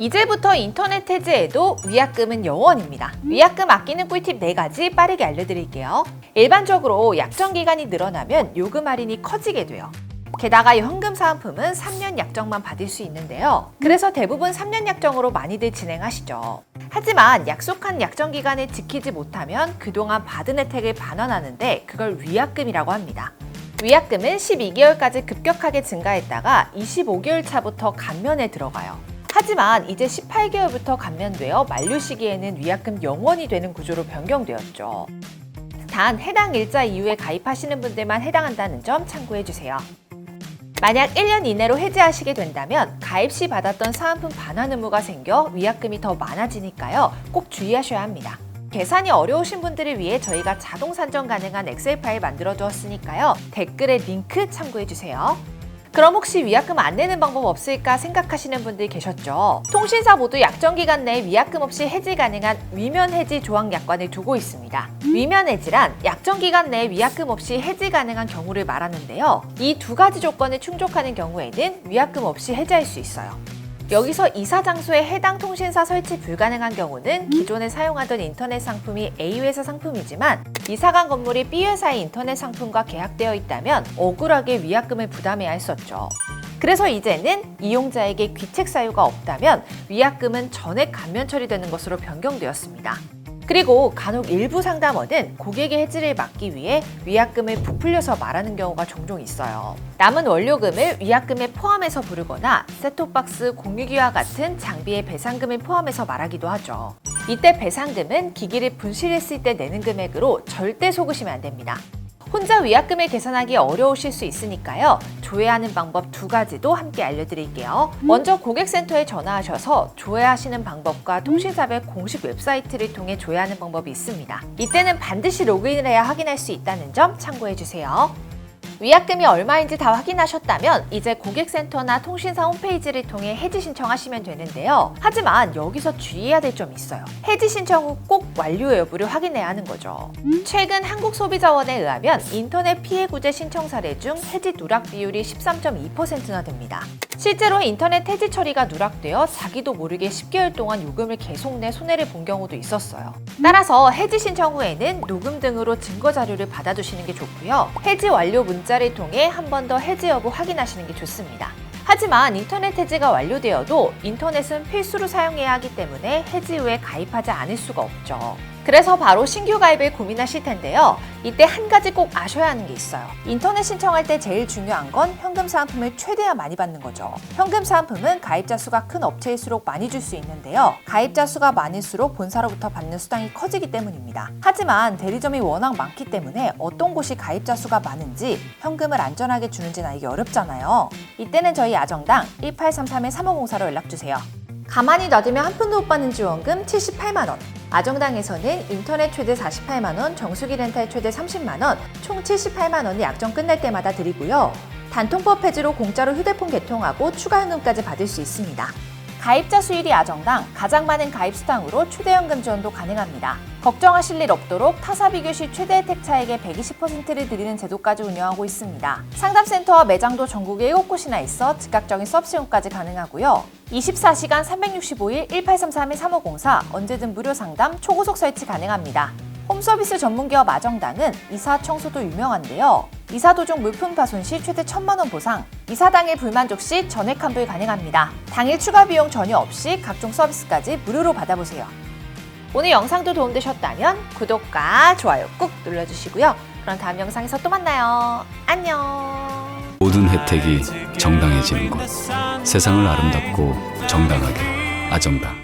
이제부터 인터넷 해지에도 위약금은 0원입니다. 위약금 아끼는 꿀팁 4가지 빠르게 알려드릴게요. 일반적으로 약정 기간이 늘어나면 요금 할인이 커지게 돼요. 게다가 현금 사은품은 3년 약정만 받을 수 있는데요. 그래서 대부분 3년 약정으로 많이들 진행하시죠. 하지만 약속한 약정 기간을 지키지 못하면 그동안 받은 혜택을 반환하는데 그걸 위약금이라고 합니다. 위약금은 12개월까지 급격하게 증가했다가 25개월 차부터 감면에 들어가요. 하지만 이제 18개월부터 감면되어 만료 시기에는 위약금 0원이 되는 구조로 변경되었죠. 단 해당 일자 이후에 가입하시는 분들만 해당한다는 점 참고해 주세요. 만약 1년 이내로 해지하시게 된다면 가입 시 받았던 사은품 반환 의무가 생겨 위약금이 더 많아지니까요. 꼭 주의하셔야 합니다. 계산이 어려우신 분들을 위해 저희가 자동 산정 가능한 엑셀 파일 만들어 두었으니까요. 댓글에 링크 참고해 주세요. 그럼 혹시 위약금 안 내는 방법 없을까 생각하시는 분들 계셨죠? 통신사 모두 약정 기간 내에 위약금 없이 해지 가능한 위면 해지 조항 약관을 두고 있습니다. 위면 해지란 약정 기간 내에 위약금 없이 해지 가능한 경우를 말하는데요. 이 두 가지 조건을 충족하는 경우에는 위약금 없이 해지할 수 있어요. 여기서 이사 장소에 해당 통신사 설치 불가능한 경우는 기존에 사용하던 인터넷 상품이 A 회사 상품이지만 이사 간 건물이 B 회사의 인터넷 상품과 계약되어 있다면 억울하게 위약금을 부담해야 했었죠. 그래서 이제는 이용자에게 귀책 사유가 없다면 위약금은 전액 감면 처리되는 것으로 변경되었습니다. 그리고 간혹 일부 상담원은 고객의 해지를 막기 위해 위약금을 부풀려서 말하는 경우가 종종 있어요. 남은 원료금을 위약금에 포함해서 부르거나 셋톱박스 공유기와 같은 장비의 배상금을 포함해서 말하기도 하죠. 이때 배상금은 기기를 분실했을 때 내는 금액으로 절대 속으시면 안 됩니다. 혼자 위약금을 계산하기 어려우실 수 있으니까요. 조회하는 방법 두 가지도 함께 알려드릴게요. 먼저 고객센터에 전화하셔서 조회하시는 방법과 통신사별 공식 웹사이트를 통해 조회하는 방법이 있습니다. 이때는 반드시 로그인을 해야 확인할 수 있다는 점 참고해 주세요. 위약금이 얼마인지 다 확인하셨다면 이제 고객센터나 통신사 홈페이지를 통해 해지 신청하시면 되는데요. 하지만 여기서 주의해야 될 점이 있어요. 해지 신청 후 꼭 완료 여부를 확인해야 하는 거죠. 최근 한국소비자원에 의하면 인터넷 피해 구제 신청 사례 중 해지 누락 비율이 13.2%나 됩니다. 실제로 인터넷 해지 처리가 누락되어 자기도 모르게 10개월 동안 요금을 계속 내 손해를 본 경우도 있었어요. 따라서 해지 신청 후에는 녹음 등으로 증거 자료를 받아두시는 게 좋고요. 해지 완료 문자를 통해 한 번 더 해지 여부 확인하시는 게 좋습니다. 하지만 인터넷 해지가 완료되어도 인터넷은 필수로 사용해야 하기 때문에 해지 후에 가입하지 않을 수가 없죠. 그래서 바로 신규 가입을 고민하실 텐데요. 이때 한 가지 꼭 아셔야 하는 게 있어요. 인터넷 신청할 때 제일 중요한 건 현금 사은품을 최대한 많이 받는 거죠. 현금 사은품은 가입자 수가 큰 업체일수록 많이 줄 수 있는데요. 가입자 수가 많을수록 본사로부터 받는 수당이 커지기 때문입니다. 하지만 대리점이 워낙 많기 때문에 어떤 곳이 가입자 수가 많은지 현금을 안전하게 주는지는 알기 어렵잖아요. 이때는 저희 아정당 1833-3504로 연락주세요. 가만히 놔두면 한 푼도 못 받는 지원금 78만 원. 아정당에서는 인터넷 최대 48만 원, 정수기 렌탈 최대 30만 원, 총 78만 원이 약정 끝날 때마다 드리고요. 단통법 해지로 공짜로 휴대폰 개통하고 추가 현금까지 받을 수 있습니다. 가입자 수율이 아정당 가장 많은 가입 수당으로 초대연금 지원도 가능합니다. 걱정하실 일 없도록 타사 비교 시 최대 혜택 차액의 120%를 드리는 제도까지 운영하고 있습니다. 상담센터와 매장도 전국에 7곳이나 있어 즉각적인 서비스용까지 가능하고요. 24시간 365일 1833-3504 언제든 무료 상담 초고속 설치 가능합니다. 홈서비스 전문기업 아정당은 이사 청소도 유명한데요. 이사 도중 물품 파손 시 최대 1천만 원 보상, 이사 당일 불만족 시 전액 환불 가능합니다. 당일 추가 비용 전혀 없이 각종 서비스까지 무료로 받아보세요. 오늘 영상도 도움되셨다면 구독과 좋아요 꾹 눌러주시고요. 그럼 다음 영상에서 또 만나요. 안녕. 모든 혜택이 정당해지는 곳 세상을 아름답고 정당하게 아정당